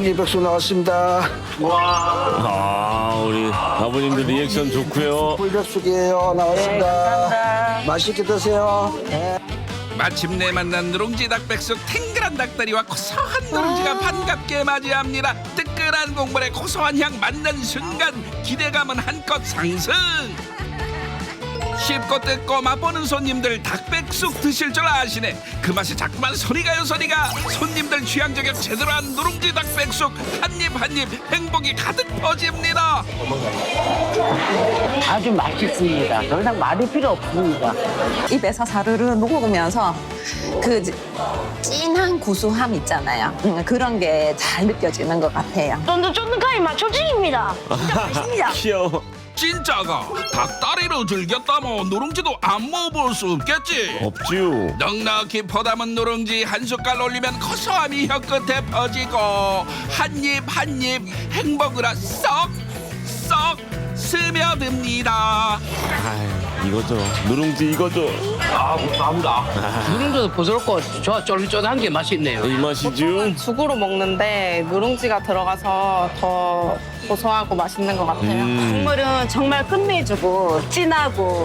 누룽지 백숙 나왔습니다. 아 우리 아버님들 리액션 좋고요. 꿀백숙이에요. 나왔습니다. 맛있게 드세요. 네. 마침내 만난 누룽지 닭백숙 탱글한 닭다리와 고소한 누룽지가 반갑게 맞이합니다. 뜨끈한 국물에 고소한 향 맡는 순간 기대감은 한껏 상승. 쉽고 뜯고 맛보는 손님들 닭백숙 드실 줄 아시네. 그 맛이 자꾸만 손이 가요 손이 가. 손님들 취향 저격 제대로 한 누룽지 닭백숙 한 입 한 입 행복이 가득 퍼집니다. 아주 맛있습니다. 더 이상 말이 필요 없습니다. 입에서 사르르 녹으면서 그 진한 구수함 있잖아요. 음, 그런 게 잘 느껴지는 것 같아요. 쫀득쫀득하니 맛초진입니다. 귀여워. 진짜가 닭다리로 즐겼다면 누룽지도 안 먹어볼 수 없겠지. 없지요. 넉넉히 퍼담은 누룽지 한 숟갈 올리면 고소함이 혀끝에 퍼지고 한 입 한 입 행복으로 쏙쏙 스며듭니다. 아유 이거죠. 누룽지 이거죠. 누룽지도 부드럽고 저 쫄깃쫄깃한 게 맛있네요. 이 맛이죠. 죽으로 먹는데 누룽지가 들어가서 더 고소하고 맛있는 것 같아요. 음. 국물은 정말 끝내주고 진하고